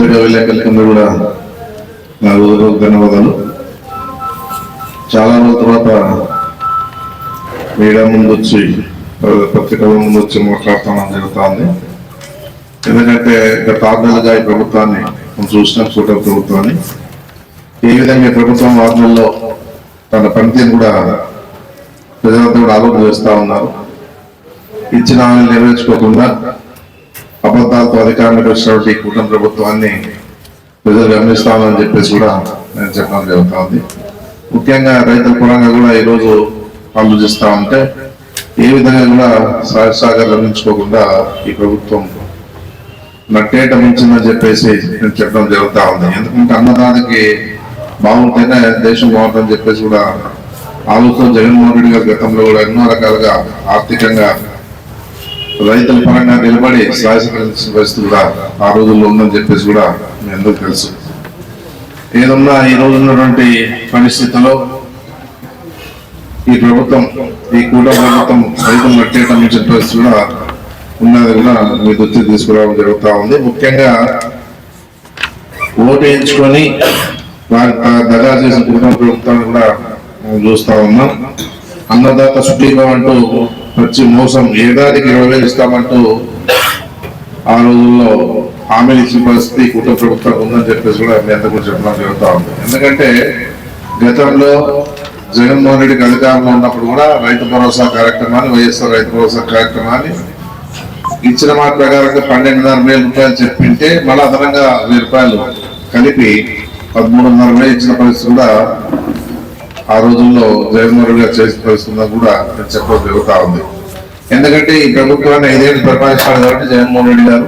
పత్రికా విలేకరులందరూ కూడా నా రోజు ధన్యవాదాలు. చాలా రోజుల తర్వాత మీడియా ముందు వచ్చి పత్రికల ముందు వచ్చి మాట్లాడతామని జరుగుతుంది. ఎందుకంటే గత ఆరు నెలలుగా ఈ ప్రభుత్వాన్ని మనం చూసినాం చూడటం ప్రభుత్వాన్ని ఏ విధంగా ఈ ప్రభుత్వం ఆరు నెలల్లో తన పనితీరు కూడా ప్రజలంతా కూడా ఆలోచన చేస్తూ ఉన్నారు. ఇచ్చిన హామీలు నెరవేర్చుకోకుండా అబద్ధాలతో అధికారంలోకి వచ్చినటువంటి ఈ కూటమి ప్రభుత్వాన్ని ప్రజలు గమనిస్తామని చెప్పేసి కూడా నేను చెప్పడం జరుగుతూ ఉంది ముఖ్యంగా రైతుల పరంగా కూడా ఈరోజు ఆలోచిస్తా ఉంటే ఏ విధంగా కూడా సహసాగర్ లభించుకోకుండా ఈ ప్రభుత్వం నట్టేట మించిందని చెప్పేసి నేను చెప్పడం జరుగుతూ ఉంది. ఎందుకంటే అన్నదానికి బాగుంటేనే దేశం బాగుంటుందని చెప్పేసి కూడా ఆలోచన జగన్మోహన్ రెడ్డి గారు గతంలో కూడా ఎన్నో రకాలుగా ఆర్థికంగా రైతుల పరంగా నిలబడి సాహసించిన పరిస్థితి కూడా ఆ రోజుల్లో ఉందని చెప్పేసి కూడా మీ అందరికీ తెలుసు. ఏదన్నా ఈ రోజు ఉన్నటువంటి పరిస్థితుల్లో ఈ ప్రభుత్వం ఈ కూట ప్రభుత్వం రైతులు కట్టేయటం చెప్పేసి కూడా ఉన్నది కూడా మీ దృష్టి తీసుకురావడం జరుగుతూ ఉంది. ముఖ్యంగా ఓటు వేయించుకొని వారి దగా చేసిన కుటుంబ ప్రభుత్వాన్ని కూడా చూస్తూ చూస్తా ఉన్నాం. అన్నదాత సుఖీభం అంటూ వచ్చి మోసం ఏడాదికి ఇరవై వేలు ఇస్తామంటూ ఆ రోజుల్లో హామీలు ఇచ్చిన పరిస్థితి కుటుంబ ప్రభుత్వం ఉందని చెప్పేసి కూడా మీ అందరికీ చెప్పడం జరుగుతూ ఉంది. ఎందుకంటే గతంలో జగన్మోహన్ రెడ్డికి అధికారంలో ఉన్నప్పుడు కూడా రైతు భరోసా కార్యక్రమాన్ని వైఎస్ఆర్ రైతు భరోసా కార్యక్రమాన్ని ఇచ్చిన మాట ప్రకారంగా పన్నెండున్నర వేల రూపాయలు చెప్పింటే మళ్ళీ అదనంగా వెయ్యి రూపాయలు కలిపి పదమూడున్నర వేలు ఇచ్చిన పరిస్థితి కూడా ఆ రోజుల్లో జగన్మోహన్ గారు చేసిన పరిస్థితుల్లో కూడా నేను చెప్పడం ఉంది. ఎందుకంటే ఈ ప్రభుత్వాన్ని ఐదేళ్ళు పరిపాలించాలి కాబట్టి జగన్మోహన్ రెడ్డి గారు.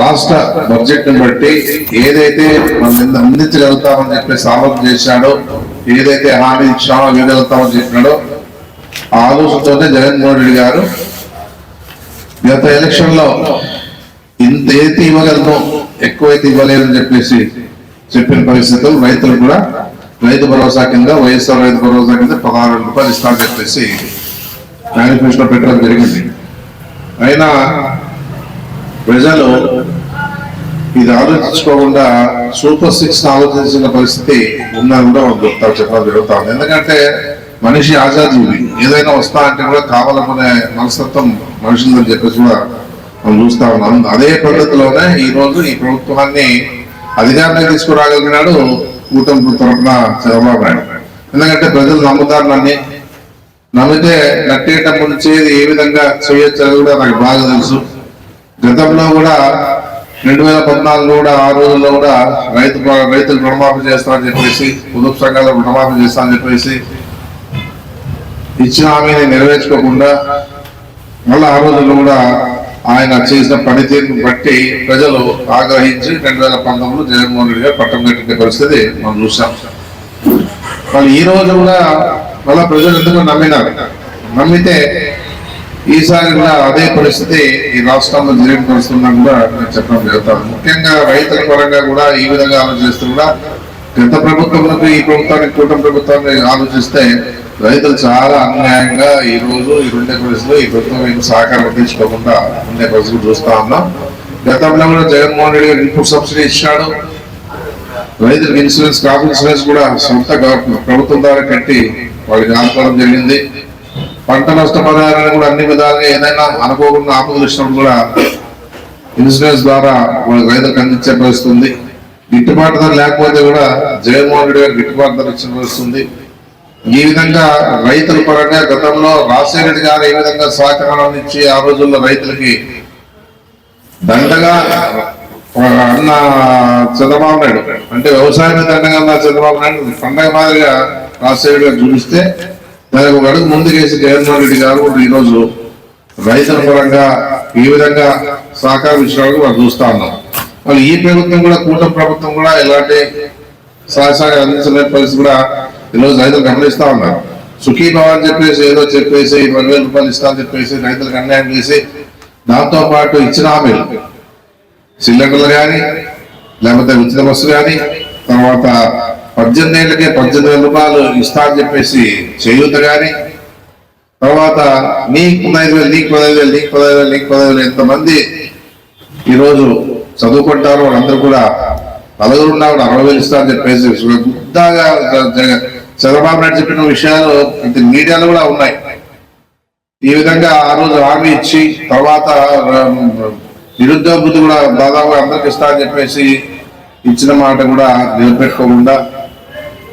రాష్ట్ర బడ్జెట్ని బట్టి ఏదైతే మనం ఎంత అందించగలుగుతామని చెప్పి సామర్థ్యం చేశాడో ఏదైతే హామీ ఇచ్చామో ఇవ్వగలుగుతామని చెప్పినాడో ఆ ఆలోచనతోనే జగన్మోహన్ రెడ్డి గారు గత ఎలక్షన్లో ఇంత అయితే ఇవ్వగలను ఎక్కువైతే ఇవ్వలేదని చెప్పేసి చెప్పిన పరిస్థితులు రైతులు కూడా రైతు భరోసా కింద వైఎస్ఆర్ రైతు భరోసా కింద పదహారు రూపాయలు ఇస్తామని చెప్పేసి మేనిఫెస్టో పెట్టడం జరిగింది. అయినా ప్రజలు ఇది ఆలోచించుకోకుండా సూపర్ సిక్స్ ఆలోచించిన పరిస్థితి ఉందని కూడా మనం చెప్తారు చెప్పడం జరుగుతా ఉంది. ఎందుకంటే మనిషి ఆజాదీవి ఏదైనా వస్తా అంటే కూడా కావాలనుకునే మనస్తత్వం మనుషులని చెప్పేసి కూడా మనం చూస్తా ఉన్నాం. అదే పద్ధతిలోనే ఈ రోజు ఈ ప్రభుత్వాన్ని అధికారంలోకి తీసుకురాగలిగినాడు కూటమి తరఫున చంద్రబాబు నాయుడు ఎందుకంటే ప్రజలు నమ్ముతారు నన్ను నమ్మితే నట్టేట ముంచేది ఏ విధంగా చేయొచ్చు కూడా నాకు బాగా తెలుసు. గతంలో కూడా రెండు వేల పద్నాలుగులో కూడా ఆ రోజుల్లో కూడా రైతు రైతులు రుణమాఫీ చేస్తారని చెప్పేసి పొదుపు సంఘాలు రుణమాఫీ చేస్తారని చెప్పేసి ఇచ్చిన హామీని నెరవేర్చుకోకుండా మళ్ళీ ఆ రోజుల్లో కూడా ఆయన చేసిన పనితీరుని బట్టి ప్రజలు ఆగ్రహించి రెండు వేల పంతొమ్మిదిలో జగన్మోహన్ రెడ్డి గారు పట్టం కట్టిన పరిస్థితి మనం చూసాం. వాళ్ళు ఈ రోజు కూడా మళ్ళీ ప్రజలు ఎందుకు నమ్మినారు? నమ్మితే ఈసారి కూడా అదే పరిస్థితి ఈ రాష్ట్రంలో జరిగిన పరిస్థితున్నా కూడా నేను చెప్పడం జరుగుతాను ముఖ్యంగా రైతుల పరంగా కూడా ఈ విధంగా ఆలోచిస్తూ కూడా గత ప్రభుత్వంలో ఈ ప్రభుత్వానికి కూటమి ప్రభుత్వాన్ని ఆలోచిస్తే రైతులు చాలా అన్యాయంగా ఈ రోజు ఈ రెండే పరిస్థితులు ఈ ప్రభుత్వం ఏం సహకారం అందించుకోకుండా ఉండే పరిస్థితులు చూస్తా ఉన్నాం. గతంలో కూడా జగన్మోహన్ రెడ్డి గారు ఇన్పుట్ సబ్సిడీ ఇచ్చాడు. రైతులకు ఇన్సూరెన్స్ క్రాప్ ఇన్సూరెన్స్ కూడా సొంత ప్రభుత్వం ద్వారా కట్టి వాళ్ళకి ఆదుకోవడం జరిగింది. పంట నష్టపరిహారాన్ని కూడా అన్ని విధాలుగా ఏదైనా అనుకోకుండా ఆపదలు ఇచ్చినప్పుడు కూడా ఇన్సూరెన్స్ ద్వారా వాళ్ళకి రైతులకు అందించే పరిస్థితుంది గిట్టుబాటు ధర లేకపోతే కూడా జగన్మోహన్ రెడ్డి గారు గిట్టుబాటు ధర ఇచ్చిన పరిస్థితుంది ఈ విధంగా రైతుల పరంగా గతంలో రాజశేఖరెడ్డి గారు ఏ విధంగా సహకారం ఇచ్చి ఆ రోజుల్లో రైతులకి దండగా అన్న చంద్రబాబు నాయుడు అంటే వ్యవసాయం దండగా అన్న చంద్రబాబు నాయుడు పండగ మాదిరిగా రాజశేఖర్ గారు చూపిస్తే దానికి ఒక అడుగు ముందుకేసి జగన్మోహన్ రెడ్డి గారు కూడా ఈరోజు రైతుల పరంగా ఈ విధంగా సహకారం ఇచ్చినట్టు మనం చూస్తా ఉన్నాం. మళ్ళీ ఈ ప్రభుత్వం కూడా కూటమి ప్రభుత్వం కూడా ఎలాంటి సహసాయం అందించలేని పరిస్థితి కూడా ఈరోజు రైతులు గమనిస్తా ఉన్నారు. సుఖీభావ అని చెప్పేసి ఏదో చెప్పేసి ఇరవై వేల రూపాయలు ఇస్తా అని చెప్పేసి రైతులకు అన్యాయం చేసి దాంతో పాటు ఇచ్చిన హామీలు. సిలిండర్లు కానీ లేకపోతే ఉచిత బస్సు కానీ తర్వాత పద్దెనిమిది ఏళ్ళకే పద్దెనిమిది వేల రూపాయలు ఇస్తా అని చెప్పేసి చేయూత కానీ తర్వాత నీకు పదహైదు వేలు నీకు పదహైదు వేలు నీకు పదహైదు వేలు నీకు పదహైదు వేలు ఎంతమంది ఈరోజు చదువుకుంటారు వాళ్ళందరూ కూడా నలుగురు ఉన్నా కూడా అరవై వేలు ఇస్తారని చెప్పేసి గుద్దాగా చంద్రబాబు నాయుడు చెప్పిన విషయాలు ఇంత మీడియాలో కూడా ఉన్నాయి. ఈ విధంగా ఆ రోజు హామీ ఇచ్చి తర్వాత నిరుద్యోగ కూడా దాదాపు అందరికి ఇస్తారని చెప్పేసి ఇచ్చిన మాట కూడా నిలబెట్టుకోకుండా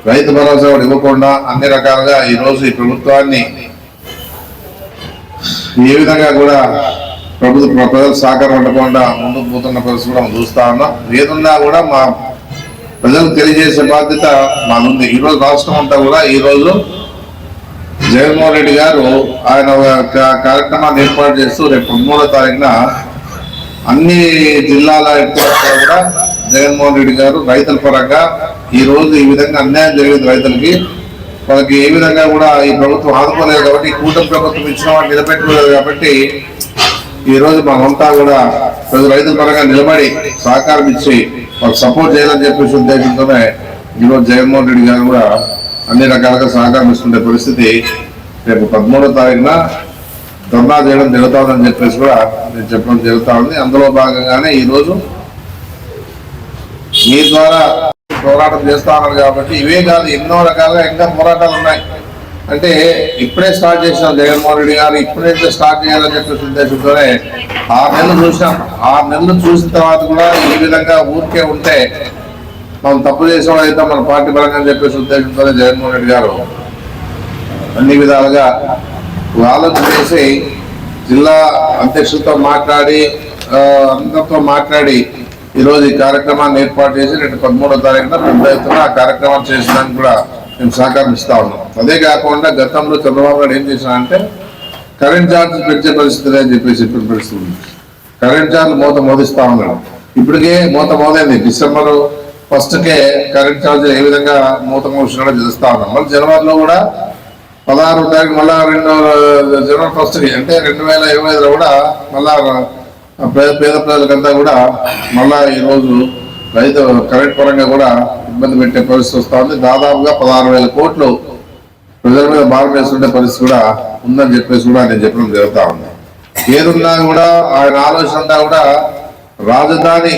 రైతు భరోసా కూడా ఇవ్వకుండా అన్ని రకాలుగా ఈ రోజు ఈ ప్రభుత్వాన్ని ఏ విధంగా కూడా ప్రభుత్వ ప్రజలు సహకారం ఉండకుండా ముందుకు పోతున్న పరిస్థితి కూడా మనం చూస్తా ఉన్నాం. ఏదున్నా కూడా మా ప్రజలకు తెలియజేసే బాధ్యత మాది ఈ రోజు రాష్ట్రం అంతా కూడా ఈ రోజు జగన్మోహన్ రెడ్డి గారు ఆయన ఒక కార్యక్రమాన్ని ఏర్పాటు చేస్తూ రేపు పదమూడో తారీఖున అన్ని జిల్లాల హెడ్ కూడా జగన్మోహన్ రెడ్డి గారు రైతుల పరంగా ఈ రోజు ఈ విధంగా అన్యాయం జరిగింది రైతులకి. వాళ్ళకి ఏ విధంగా కూడా ఈ ప్రభుత్వం ఆదుకోలేదు కాబట్టి కూటమి ప్రభుత్వం ఇచ్చిన వాటిని నిలబెట్టుకోలేదు కాబట్టి ఈ రోజు మనమంతా కూడా ప్రతి రైతుల పరంగా నిలబడి సహకారం ఇచ్చి వాళ్ళకి సపోర్ట్ చేయాలని చెప్పేసి ఉద్దేశంతోనే ఈరోజు జగన్మోహన్ రెడ్డి గారు కూడా అన్ని రకాలుగా సహకారం ఇస్తుండే పరిస్థితి రేపు పదమూడో తారీఖున ధర్నా చేయడం జరుగుతుందని చెప్పేసి కూడా నేను చెప్పడం జరుగుతా ఉంది. అందులో భాగంగానే ఈ రోజు మీ ద్వారా పోరాటం చేస్తా ఉన్నారు కాబట్టి ఇవే కాదు ఎన్నో రకాలుగా ఇంకా పోరాటాలు ఉన్నాయి. అంటే ఇప్పుడే స్టార్ట్ చేసిన జగన్మోహన్ రెడ్డి గారు ఇప్పుడైతే స్టార్ట్ చేయాలని చెప్పేసి ఉద్దేశంతోనే ఆరు నెలలు చూసినాం ఆరు నెలలు చూసిన తర్వాత కూడా ఈ విధంగా ఊరికే ఉంటే మనం తప్పు చేసిన అయితే మన పార్టీ పరంగా చెప్పేసి ఉద్దేశంతోనే జగన్మోహన్ రెడ్డి గారు అన్ని విధాలుగా ఆలోచన చేసి జిల్లా అధ్యక్షులతో మాట్లాడి అందరితో మాట్లాడి ఈరోజు ఈ కార్యక్రమాన్ని ఏర్పాటు చేసి రెండు పదమూడో తారీఖున పెద్ద ఎత్తున ఆ కార్యక్రమాలు చేసడానికి కూడా మేము సహకారం ఇస్తా ఉన్నాం. అదే కాకుండా గతంలో చంద్రబాబు నాయుడు ఏం చేశారంటే కరెంట్ ఛార్జెస్ పెంచే పరిస్థితి అని చెప్పేసి చెప్పిన పరిస్థితి ఉంది. కరెంట్ ఛార్జ్ మూత మోదిస్తా ఉన్నాడు. ఇప్పటికే మూత మోదైంది. డిసెంబర్ ఫస్ట్కే కరెంట్ ఛార్జ్ ఏ విధంగా మూత మోసినాడో తెలుస్తా ఉన్నాం. మళ్ళీ జనవరిలో కూడా పదహారు తారీఖు మళ్ళా రెండు జనవరి ఫస్ట్కి అంటే రెండు వేల ఇరవై ఐదులో కూడా మళ్ళా పేద పేద ప్రజలకంతా కూడా మళ్ళా ఈరోజు రైతు కరెంట్ పరంగా కూడా ఇబ్బంది పెట్టే పరిస్థితి వస్తా ఉంది దాదాపుగా పదహారు వేల కోట్లు ప్రజల మీద భారం వేస్తుండే పరిస్థితి కూడా ఉందని చెప్పేసి కూడా నేను చెప్పడం జరుగుతా ఉంది. ఏదున్నా కూడా ఆయన ఆలోచన అంతా కూడా రాజధాని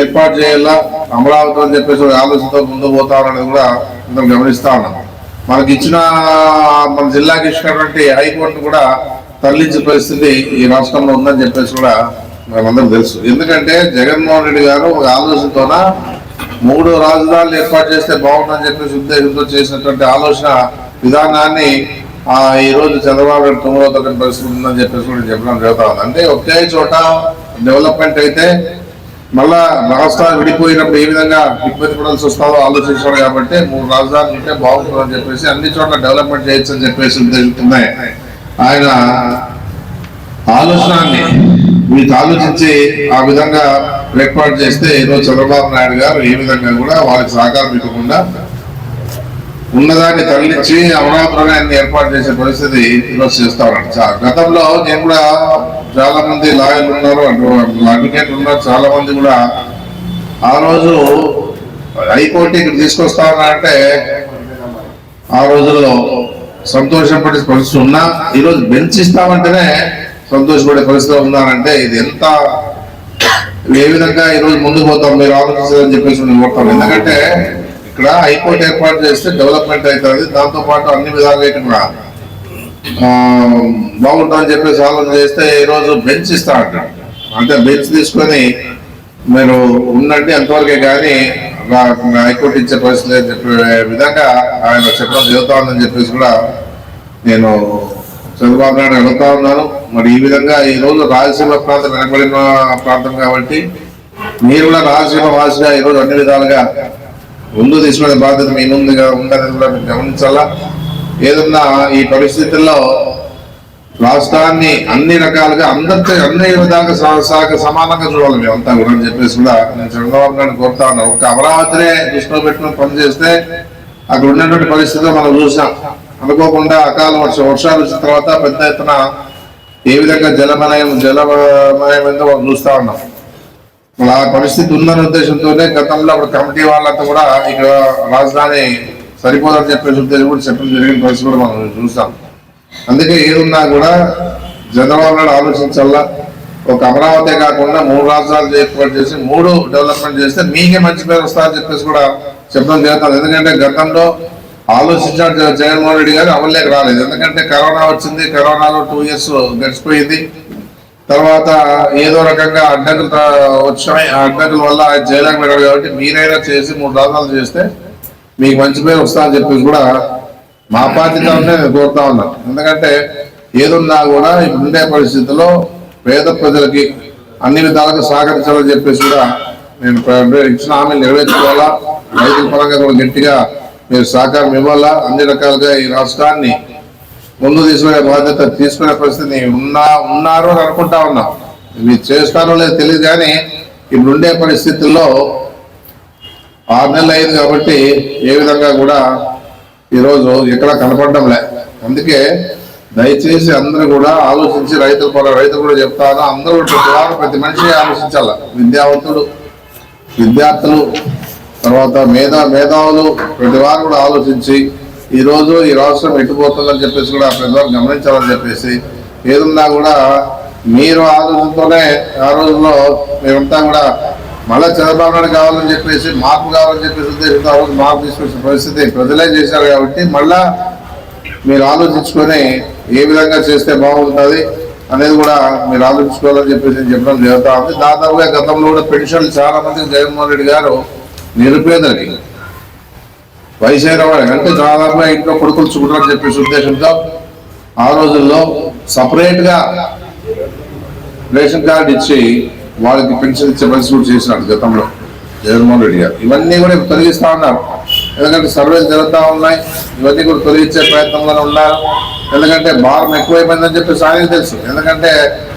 ఏర్పాటు చేయాలా అమరావతి అని చెప్పేసి ఆలోచనతో ముందు పోతా కూడా అందరం గమనిస్తా ఉన్నాం. మనకి ఇచ్చిన మన జిల్లాకి ఇచ్చినటువంటి హైకోర్టు కూడా తరలించే పరిస్థితి ఈ రాష్ట్రంలో ఉందని చెప్పేసి కూడా మనందరం తెలుసు. ఎందుకంటే జగన్మోహన్ రెడ్డి గారు ఒక ఆలోచనతోన మూడు రాజధానులు ఏర్పాటు చేస్తే బాగుంటుందని చెప్పేసి ఉద్దేశంతో చేసినటువంటి ఆలోచన విధానాన్ని ఆ ఈ రోజు చంద్రబాబు నాయుడు తొమ్మిదో తరగతి పరిస్థితి ఉందని చెప్పేసి కూడా చెప్పడం జరుగుతా ఉంది. అంటే ఒకే చోట డెవలప్మెంట్ అయితే మళ్ళా రాష్ట్రాలు విడిపోయినప్పుడు ఏ విధంగా ఇబ్బంది పడాల్సి వస్తుందో ఆలోచించాడు కాబట్టి మూడు రాజధానులు ఉంటే బాగుంటుందని చెప్పేసి అన్ని చోట్ల డెవలప్మెంట్ చేయొచ్చు అని చెప్పేసి ఉద్దేశంతోనే ఆయన ఆలోచనాన్ని మీకు ఆలోచించి ఆ విధంగా ఏర్పాటు చేస్తే ఈరోజు చంద్రబాబు నాయుడు గారు ఏ విధంగా కూడా వాళ్ళకి సహకారం ఇవ్వకుండా ఉన్నదాన్ని తరలించి అమరావతిలోనే ఏర్పాటు చేసే పరిస్థితి ఈరోజు చేస్తా చా- గతంలో నేను కూడా చాలా మంది లాయర్లు ఉన్నారు అడ్వకేట్ ఉన్నారు చాలా మంది కూడా ఆ రోజు హైకోర్టు ఇక్కడ తీసుకొస్తా ఉన్నారంటే ఆ రోజుల్లో సంతోషం పడే పరిస్థితి ఉన్నా ఈరోజు బెంచ్ ఇస్తామంటేనే సంతోషపడే పరిస్థితిలో ఉన్నారంటే ఇది ఎంత ఏ విధంగా ఈరోజు ముందు పోతాం మీరు ఆలోచించాలని చెప్పేసి నేను కోరుతాను ఎందుకంటే ఇక్కడ హైకోర్టు ఏర్పాటు చేస్తే డెవలప్మెంట్ అవుతుంది. దాంతో పాటు అన్ని విధాలుగా ఇక్కడ బాగుంటుందని చెప్పేసి ఆలోచన చేస్తే ఈరోజు బెంచ్ ఇస్తా అంటారు. అంటే బెంచ్ తీసుకొని మీరు ఉండండి అంతవరకే కానీ హైకోర్టు ఇచ్చే పరిస్థితి చెప్పే విధంగా ఆయన చెప్పడం జరుగుతా ఉందని చెప్పేసి కూడా నేను చంద్రబాబు నాయుడు అడుగుతా ఉన్నాను మరి ఈ విధంగా ఈ రోజు రాయలసీమ ప్రాంతం వెనకబడిన ప్రాంతం కాబట్టి మీరు కూడా రాయలసీమ వాసిగా ఈ రోజు అన్ని విధాలుగా ముందు తీసుకునే బాధ్యత మీ ముందుగా ఉందని కూడా మీరు గమనించాలా? ఏదన్నా ఈ పరిస్థితుల్లో రాష్ట్రాన్ని అన్ని రకాలుగా అందరితో అన్ని విధాలుగా సమానంగా చూడాలి మేమంతా కూడా అని చెప్పేసి కూడా నేను చంద్రబాబు నాయుడు కోరుతా ఉన్నాను. ఒక్క అమరావతినే దృష్టిలో పెట్టుకుని పనిచేస్తే అక్కడ ఉన్నటువంటి పరిస్థితులు మనం చూసాం అనుకోకుండా అకాల వర్ష వర్షాలు వచ్చిన తర్వాత పెద్ద ఎత్తున ఏ విధంగా జలమయం జలమయమైందో మనం చూస్తా ఉన్నాం. ఆ పరిస్థితి ఉందనే ఉద్దేశంతోనే గతంలో అప్పుడు కమిటీ వాళ్ళంతా కూడా ఇక్కడ రాజధాని సరిపోదని చెప్పేసి ఉద్దేశం కూడా చెప్పడం జరిగిన పరిస్థితి కూడా మనం చూస్తాం. అందుకే ఏదున్నా కూడా చంద్రబాబు నాయుడు ఆలోచించాలా ఒక అమరావతి కాకుండా మూడు రాష్ట్రాలు ఏర్పాటు చేసి మూడు డెవలప్మెంట్ చేస్తే మీకే మంచి పేరు వస్తారని చెప్పేసి కూడా చెప్పడం జరుగుతుంది. ఎందుకంటే గతంలో ఆలోచించాడు జగన్మోహన్ రెడ్డి గారు అమల్లోకి రాలేదు. ఎందుకంటే కరోనా వచ్చింది కరోనాలో టూ ఇయర్స్ గడిచిపోయింది. తర్వాత ఏదో రకంగా అడ్డంకులు వచ్చినాయి ఆ అడ్డంకుల వల్ల ఆయన జైలుకి వెళ్ళాడు కాబట్టి మీరైనా చేసి మూడు రాజాలు చేస్తే మీకు మంచి పేరు వస్తామని చెప్పి కూడా మా పార్టీ నేను కోరుతా ఉన్నాను ఎందుకంటే ఏదున్నా కూడా ఉండే పరిస్థితుల్లో పేద ప్రజలకి అన్ని విధాలుగా సహకరించాలని చెప్పేసి కూడా నేను ఇచ్చిన హామీలు నెరవేర్చుకోవాలా? రైతుల పరంగా కూడా గట్టిగా మీరు సహకారం ఇవ్వాలా? అన్ని రకాలుగా ఈ రాష్ట్రాన్ని ముందు తీసుకునే బాధ్యత తీసుకునే పరిస్థితి ఉన్నా ఉన్నారు అని అనుకుంటా ఉన్నాం. మీరు చేస్తారో లేదో తెలియదు కానీ ఇప్పుడు ఉండే పరిస్థితుల్లో ఆరు నెలలు అయింది కాబట్టి ఏ విధంగా కూడా ఈరోజు ఎక్కడ కనపడడంలే అందుకే దయచేసి అందరూ కూడా ఆలోచించి రైతుల పర రైతులు కూడా చెప్తారు అందరూ ప్రతి ప్రతి మనిషి ఆలోచించాల? విద్యావంతుడు విద్యార్థులు తర్వాత మేధా మేధావులు ప్రతి వారు కూడా ఆలోచించి ఈరోజు ఈ రాష్ట్రం ఎట్టుపోతుందని చెప్పేసి కూడా ప్రతి వారు గమనించాలని చెప్పేసి ఏదున్నా కూడా మీరు ఆలోచనతోనే ఆ రోజుల్లో మేమంతా కూడా మళ్ళీ చంద్రబాబు నాయుడు కావాలని చెప్పేసి మార్పు కావాలని చెప్పేసి ఉద్దేశంతో ఆ రోజు మార్పు తీసుకొచ్చిన పరిస్థితి ప్రజలే చేశారు కాబట్టి మళ్ళా మీరు ఆలోచించుకొని ఏ విధంగా చేస్తే బాగుంటుంది అనేది కూడా మీరు ఆలోచించుకోవాలని చెప్పేసి నేను చెప్పడం జరుగుతూ ఉంది. దాదాపుగా గతంలో కూడా పెన్షన్లు చాలా మంది జగన్మోహన్ రెడ్డి గారు నిరుపేదలకి. వయసు అయిన వాళ్ళకి అంటే దాదాపుగా ఇంట్లో కొడుకులు చూడాలని చెప్పేసి ఉద్దేశంతో ఆ రోజుల్లో సపరేట్గా రేషన్ కార్డు ఇచ్చి వాళ్ళకి పెన్షన్ ఇచ్చే పరిస్థితి కూడా చేసినాడు గతంలో జగన్మోహన్ రెడ్డి గారు. ఇవన్నీ కూడా తొలగిస్తూ ఉన్నారు. ఎందుకంటే సర్వేలు జరుగుతూ ఉన్నాయి. ఇవన్నీ కూడా తొలగించే ప్రయత్నంలోనే ఉన్నారు. ఎందుకంటే భారం ఎక్కువైపోయిందని చెప్పేసి ఆయన తెలుసు. ఎందుకంటే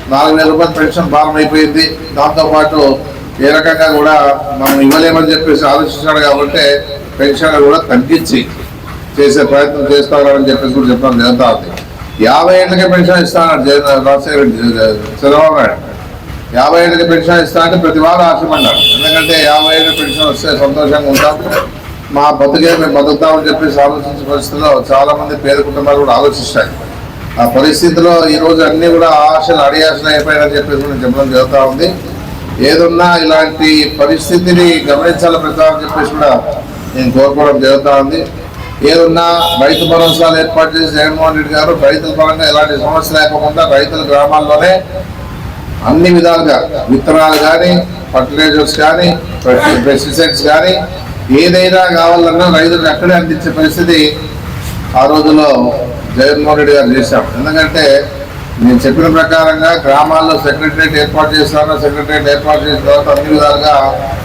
నాలుగు వేల రూపాయల పెన్షన్ భారం అయిపోయింది. దాంతోపాటు ఏ రకంగా కూడా మనం ఇవ్వలేమని చెప్పేసి ఆలోచించాడు కాబట్టి పెన్షన్ కూడా తగ్గించి చేసే ప్రయత్నం చేస్తారని చెప్పేసి కూడా చెప్పడం జరుగుతా ఉంది యాభై ఏళ్ళకే పెన్షన్ ఇస్తానన్నాడు జగన్ రాజశేఖర రెడ్డి చంద్రబాబు నాయుడు. యాభై ఏళ్ళకి పెన్షన్ ఇస్తా అంటే ప్రతి వారం ఆశమన్నాడు ఎందుకంటే యాభై ఏళ్ళ పెన్షన్ వస్తే సంతోషంగా ఉంటాం. మా బతుకే మేము బతుకుతామని చెప్పేసి ఆలోచించే పరిస్థితిలో చాలా మంది పేద కుటుంబాలు కూడా ఆలోచిస్తాయి. ఆ పరిస్థితిలో ఈ రోజు కూడా ఆశలు అడియాశలు అయిపోయాయని చెప్పేసి చెప్పడం జరుగుతూ ఉంది. ఏదున్నా ఇలాంటి పరిస్థితిని గమనించాలి ప్రచారం చెప్పేసి కూడా నేను కోరుకోవడం జరుగుతూ ఉంది. ఏదున్నా రైతు భరోసాలు ఏర్పాటు చేసి జగన్మోహన్ రెడ్డి గారు రైతుల పరంగా ఎలాంటి సమస్య లేకుండా రైతుల గ్రామాల్లోనే అన్ని విధాలుగా విత్తనాలు కానీ ఫర్టిలైజర్స్ కానీ పెస్టిసైడ్స్ కానీ ఏదైనా కావాలన్నా రైతులకు అక్కడే అందించే పరిస్థితి ఆ రోజుల్లో జగన్మోహన్ రెడ్డి గారు చేశాం ఎందుకంటే నేను చెప్పిన ప్రకారంగా గ్రామాల్లో సెక్రటరియట్ ఏర్పాటు చేస్తాను సెక్రటరియట్ ఏర్పాటు చేసిన తర్వాత అన్ని విధాలుగా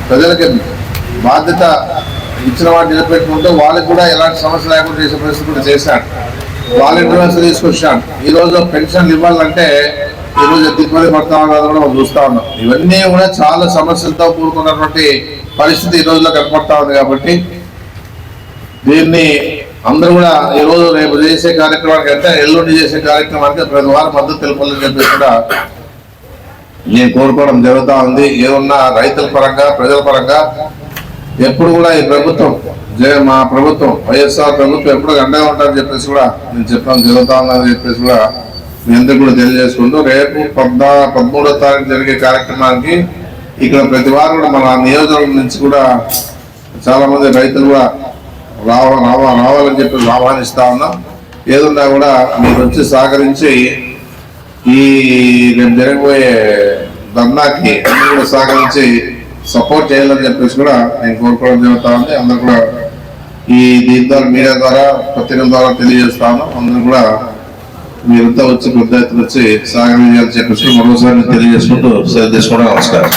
ప్రజలకి బాధ్యత ఇచ్చిన వాడు నిలబెట్టుకుంటూ వాళ్ళకి కూడా ఎలాంటి సమస్య లేకుండా చేసే పరిస్థితి కూడా చేశాను. వాలంటీర్స్ తీసుకొచ్చాను. ఈ రోజు పెన్షన్లు ఇవ్వాలంటే ఈ రోజు పడతా ఉన్నది కూడా మనం చూస్తా ఉన్నాం. ఇవన్నీ కూడా చాలా సమస్యలతో కూడుకున్నటువంటి పరిస్థితి ఈ రోజులో కనపడతా ఉంది కాబట్టి దీన్ని అందరూ కూడా ఈ రోజు రేపు చేసే కార్యక్రమానికి అంటే ఎల్లుండి చేసే కార్యక్రమానికి ప్రతి వారం మద్దతు తెలపాలని చెప్పేసి కూడా నేను కోరుకోవడం జరుగుతూ ఉంది. ఏమన్నా రైతుల పరంగా ప్రజల పరంగా ఎప్పుడు కూడా ఈ ప్రభుత్వం జగన్ మా ప్రభుత్వం వైఎస్ఆర్ ప్రభుత్వం ఎప్పుడు అండగా ఉంటారని చెప్పేసి కూడా నేను చెప్పడం జరుగుతా ఉందని చెప్పేసి కూడా మీ అందరికీ కూడా తెలియజేసుకుంటూ రేపు పద్నా పదమూడో తారీఖు జరిగే కార్యక్రమానికి ఇక్కడ ప్రతి వారం కూడా మన నియోజకవర్గం నుంచి కూడా చాలామంది రైతులు కూడా రావ రావ రావాలని చెప్పి ఆహ్వానిస్తా ఉన్నాం. ఏదున్నా కూడా మీరు వచ్చి సహకరించి ఈ రేపు జరగబోయే ధర్నాకి అందరూ కూడా సహకరించి సపోర్ట్ చేయాలని చెప్పేసి కూడా నేను కోరుకోవడం జరుగుతా ఉంది. అందరూ కూడా ఈ దీని ద్వారా మీడియా ద్వారా పత్రికల ద్వారా తెలియజేస్తాను అందరూ కూడా మీరంతా వచ్చి పెద్ద ఎత్తున వచ్చి సహకరించాలని చెప్పేసి మరోసారి తెలియజేసుకుంటూ సెలవు తీసుకోవడం నమస్కారం.